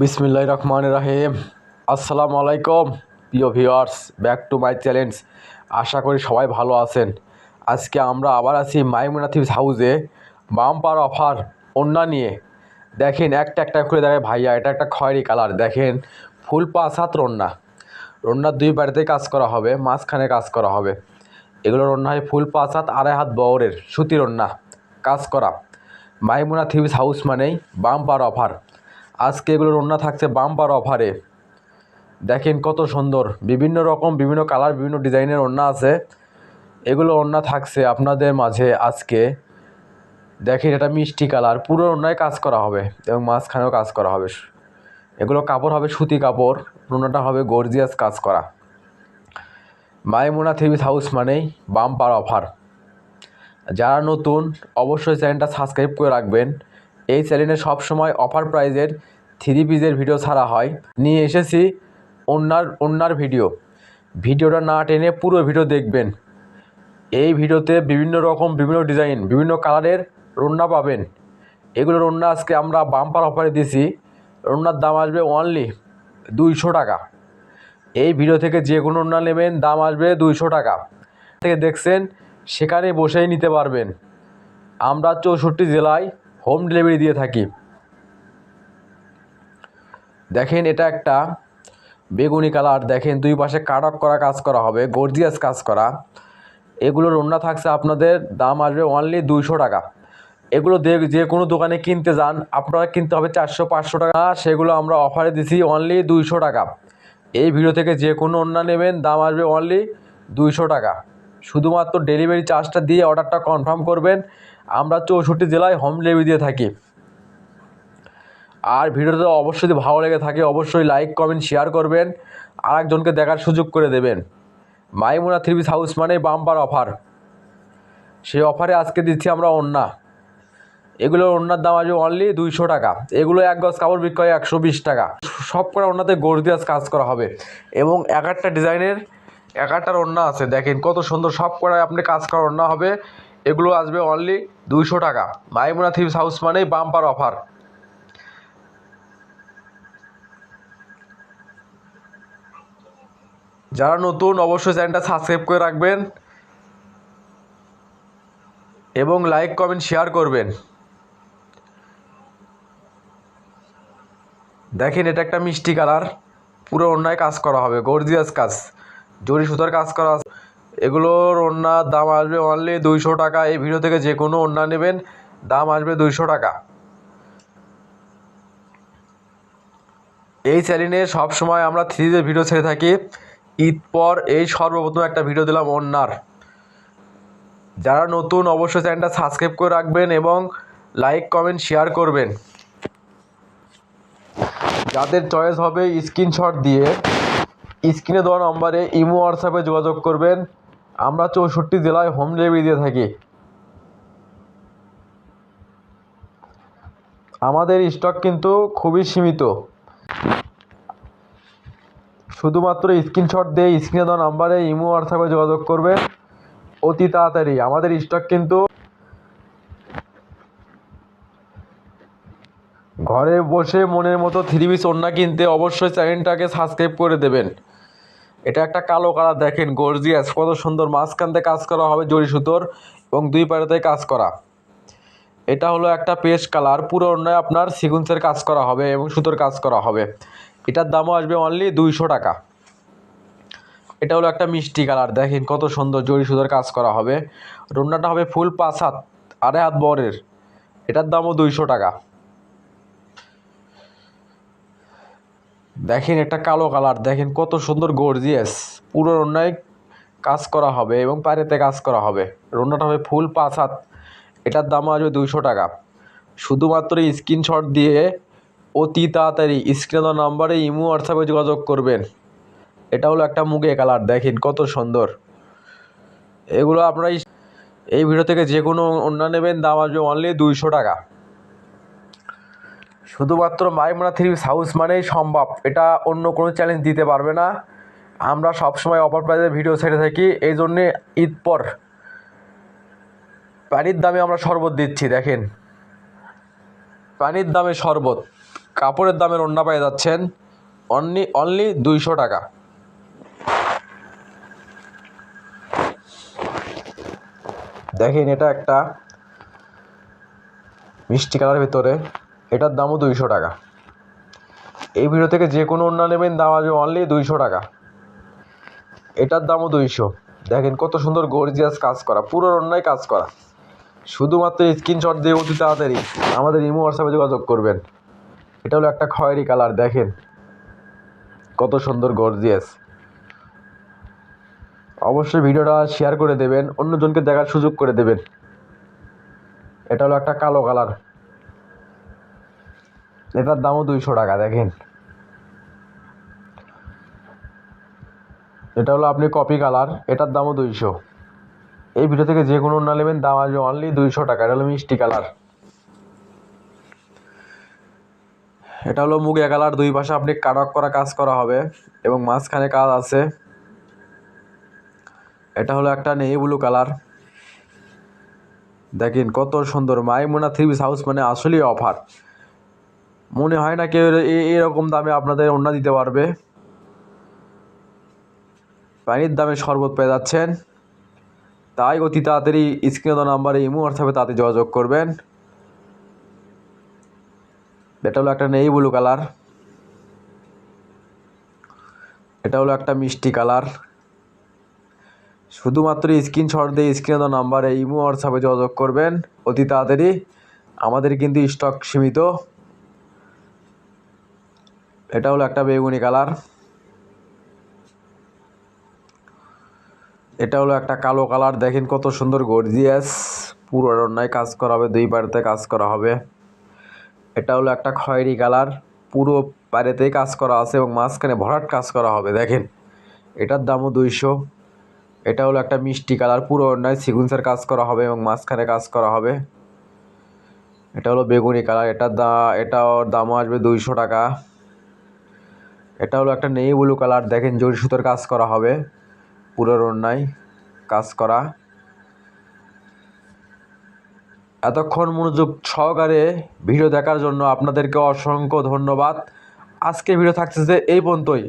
বিসমিল্লাহ রহমান রাহিম। আসসালামু আলাইকুম, প্রিয় viewers, back to my challenge. আশা করি সবাই ভালো আছেন। আজকে আমরা আবার আছি মাইমুনা থিপস হাউসে। বাম্পার অফার ওন্না নিয়ে। দেখেন, একটা একটা করে দেখে ভাইয়া, এটা একটা খয়েরি কালার। দেখেন, ফুল পাঁচ হাত রন্না রন্নার দুই বাড়িতে কাজ করা হবে, মাঝখানে কাজ করা হবে। এগুলো রন্না হয় ফুল পাঁচ হাত, আড়াই হাত বহরের সুতি রন্না কাজ করা। মাইমুনা থিপস হাউস মানেই বাম্পার অফার। আজকে এগুলো রান্না থাকছে বাম্পার অফারে। দেখেন কত সুন্দর। বিভিন্ন রকম, বিভিন্ন কালার, বিভিন্ন ডিজাইনের ওড়না আছে। এগুলো ওড়না থাকছে আপনাদের মাঝে আজকে। দেখেন এটা মিষ্টি কালার, পুরো ওড়নায় কাজ করা হবে এবং মাঝখানেও কাজ করা হবে। এগুলো কাপড় হবে সুতি কাপড় ওড়নাটা হবে গর্জিয়াস কাজ করা। মাইমুনা থিবিস হাউস মানেই বাম্পার অফার। যারা নতুন, অবশ্যই চ্যানেলটা সাবস্ক্রাইব করে রাখবেন। এই চ্যানেলে সবসময় অফার প্রাইজের থ্রি পিসের ভিডিও ছাড়া হয়। নিয়ে এসেছি অন্যার অন্যার ভিডিও ভিডিওটা না টেনে পুরো ভিডিও দেখবেন। এই ভিডিওতে বিভিন্ন রকম, বিভিন্ন ডিজাইন বিভিন্ন কালারের রন্না পাবেন। এগুলো রন্না আজকে আমরা বাম্পার অফারে দিছি। রন্নার দাম আসবে অনলি দুইশো টাকা। এই ভিডিও থেকে যে কোনো রন্না নেবেন, দাম আসবে দুইশো টাকা। থেকে দেখছেন, সেখানে বসেই নিতে পারবেন। আমরা চৌষট্টি জেলায় হোম ডেলিভারি দিয়ে থাকি। দেখেন, এটা একটা বেগুনি কালার। দেখেন, দুই পাশে কাটক করা কাজ করা হবে গর্জিয়াস কাজ করা। এগুলোর রান্না থাকছে আপনাদের, দাম আসবে অনলি দুইশো টাকা। এগুলো যে কোনো দোকানে কিনতে যান, আপনারা কিনতে হবে চারশো, পাঁচশো টাকা। সেগুলো আমরা অফারে দিছি অনলি দুইশো টাকা। এই ভিডিও থেকে যে কোনো অন্য নেবেন, দাম আসবে অনলি দুইশো টাকা। শুধুমাত্র ডেলিভারি চার্জটা দিয়ে অর্ডারটা কনফার্ম করবেন। আমরা চৌষট্টি জেলায় হোম ডেলিভারি দিয়ে থাকি। আর ভিডিওটা অবশ্যই ভালো লেগে থাকে, অবশ্যই লাইক কমেন্ট শেয়ার করবেন। আর একজনকে দেখার সুযোগ করে দেবেন। মাইমুনা থ্রি পিস হাউস মানে বাম্পার অফার সেই অফারে আজকে দিচ্ছি আমরা অন্যা এগুলোর অন্যার দাম আসবে অনলি দুইশো টাকা। এগুলো এক গজ কাপড় বিক্রয় একশো বিশ টাকা। সব করে অন্যতে গর্জিয়াস কাজ করা হবে। এবং এক একটা ডিজাইনের একটার ওড়না আছে, দেখেন কত সুন্দর সব করে আপনি কাজ করা ওড়না হবে। এগুলো আসবে অনলি দুইশো টাকা। মাইমুনা থিপস হাউস মানেই বাম্পার অফার যারা নতুন অবশ্যই চ্যানেলটা সাবস্ক্রাইব করে রাখবেন এবং লাইক কমেন্ট শেয়ার করবেন। দেখেন এটা একটা মিষ্টি কালার, পুরো অন্যায় কাজ করা হবে, গর্জিয়াস কাজ। জরি সুতার কাজ করা আছে। এগুলোর ওড়নার দাম আসবে অনলি দুইশো টাকা। এই ভিডিও থেকে যে কোনো ওড়না নেবেন, দাম আসবে দুইশো টাকা। এই চ্যানেলে সবসময় আমরা থ্রিজের ভিডিও ছেড়ে থাকি। ঈদ পর এই সর্বপ্রথম একটা ভিডিও দিলাম অন্যার যারা নতুন অবশ্যই চ্যানেলটা সাবস্ক্রাইব করে রাখবেন এবং লাইক কমেন্ট শেয়ার করবেন। যাদের চয়েস হবে স্ক্রিনশট দিয়ে স্ক্রিনে দেওয়া নম্বরে ইমো, হোয়াটসঅ্যাপে যোগাযোগ করবেন। আমরা চৌষট্টি জেলায় হোম ডেলিভারি দিয়ে থাকি। আমাদের স্টক কিন্তু খুবই সীমিত। শুধুমাত্র স্ক্রিনশট দিয়ে স্ক্রিনে দেওয়া নাম্বারে ইমো, হোয়াটসঅ্যাপে যোগাযোগ করবে অতি তাড়াতাড়ি। আমাদের স্টক কিন্তু ঘরে বসে মনের মতো থ্রি পিস ওড়না কিনতে অবশ্যই চ্যানেলটাকে সাবস্ক্রাইব করে দেবেন। এটা একটা কালো কালার, দেখেন গর্জিয়াস কত সুন্দর। মাঝখানতে কাজ করা হবে জরি সুতোর এবং দুই পাড়াতে কাজ করা। এটা হলো একটা পেস্ট কালার, পুরো অন্যায় আপনার সিকুন্সের কাজ করা হবে এবং সুতোর কাজ করা হবে। এটার দামও আসবে অনলি দুইশো টাকা। এটা হলো একটা মিষ্টি কালার, দেখেন, কত সুন্দর জরি সুতোর কাজ করা হবে। রান্নাটা হবে ফুল পাঁচ হাত, আড়াই হাত বরের। এটার দামও দুইশো টাকা। দেখেন একটা কালো কালার, দেখেন কত সুন্দর গর্জিয়াস পুরো রান্নায় কাজ করা হবে এবং পায়েতে কাজ করা হবে। রান্নাটা হবে ফুল পাঁচ হাত এটার দাম আসবে দুইশো টাকা। শুধুমাত্র স্ক্রিনশট দিয়ে অতি তাড়াতাড়ি স্ক্রিনে নাম্বারে ইমো হোয়াটসঅ্যাপে যোগাযোগ করবেন। এটা হলো একটা মুগে কালার, দেখেন কত সুন্দর। এগুলো আপনারা এই ভিডিও থেকে যে কোনো অন্য নেবেন, দাম আসবে অনলি দুইশো টাকা। শুধুমাত্র মাইমোনা থ্রি হাউস মানেই সম্ভব। এটা অন্য কোনো চ্যালেঞ্জ দিতে পারবে না। আমরা সবসময় অফার প্রাইজের ভিডিও ছেড়ে থাকি এই জন্যে ঈদ পর পানির দামে আমরা শরবত দিচ্ছি, দেখেন। পানির দামে শরবত, কাপড়ের দামের ওড়না পেয়ে যাচ্ছেন অনলি অনলি দুইশো টাকা। দেখেন এটা একটা মিষ্টি কালারের ভিতরে। এটার দামও দুইশো টাকা। এই ভিডিও থেকে যে কোনো ওড়না নেবেন, দাম আসবে অনলি দুইশো টাকা। এটার দামও দুইশো। দেখেন কত সুন্দর গর্জিয়াস কাজ করা, পুরো অন্যায় কাজ করা। শুধুমাত্র স্ক্রিনশট দিয়ে অতি তাড়াতাড়ি আমাদের ইমো হোয়াটসঅ্যাপে যোগাযোগ করবেন। এটা হলো একটা খয়েরি কালার, দেখেন। কত সুন্দর গর্জিয়াস অবশ্যই ভিডিওটা শেয়ার করে দেবেন, অন্যজনকে দেখার সুযোগ করে দেবেন। এটা হলো একটা কালো কালার। এটার দামও দুইশো টাকা, দেখেন। এটা হলো আপনি কপি কালার এটার দামও দুইশো। এই ভিডিও থেকে যে কোনো না নেবেন, দাম আসবে অনলি দুইশো টাকা, এটা হলো মিষ্টি কালার এটা হলো মুগিয়া কালার দুই পাশে আপনি কাটক করা কাজ করা হবে, এবং মাঝখানে কাজ আছে। এটা হলো একটা নেই ব্লু কালার দেখেন কত সুন্দর, মাইমুনা থ্রি পিস হাউস মানে আসলেই অফার মনে হয় না কেউ এরকম দামে আপনাদের অন্য দিতে পারবে। পানির দামে শরবত পেয়ে যাচ্ছেন। তাই অতি তাড়াতাড়ি স্ক্রিনে দেওয়া নাম্বারে ইমো, হোয়াটসঅ্যাপে তাতে যোগাযোগ করবেন। এটা হলো একটা নেই ব্লু কালার। এটা হলো একটা মিষ্টি কালার। শুধুমাত্র স্ক্রিনশট দিয়ে স্ক্রিনে দেওয়া নাম্বারে ইমো, হোয়াটসঅ্যাপে যোগাযোগ করবেন। অতি তাড়াতাড়ি। আমাদের কিন্তু স্টক সীমিত। এটা হলো একটা বেগুনি কালার। এটা হলো একটা কালো কালার। দেখেন কত সুন্দর গর্জিয়াস। পুরো অন্যায় কাজ করা হবে, দুই পাড়েতে কাজ করা হবে। এটা হলো একটা খয়েরি কালার। পুরো পাড়েতেই কাজ করা আছে এবং মাঝখানে ভরাট কাজ করা হবে, দেখেন। এটার দামও দুইশো। এটা হলো একটা মিষ্টি কালার। পুরো অন্যায় সিকুন্সের কাজ করা হবে এবং মাঝখানে কাজ করা হবে। এটা হলো বেগুনি কালার। এটার দা এটার দামও আসবে দুইশো টাকা। এটা হলো একটা নেই ব্লু কালার। দেখেন জরি সুতোর কাজ করা হবে। পুরো অন্যায় কাজ করা। এতক্ষণ মনোযোগ সহকারে ভিডিও দেখার জন্য আপনাদেরকে অসংখ্য ধন্যবাদ। আজকে ভিডিও থাকছে যে এই পর্যন্তই।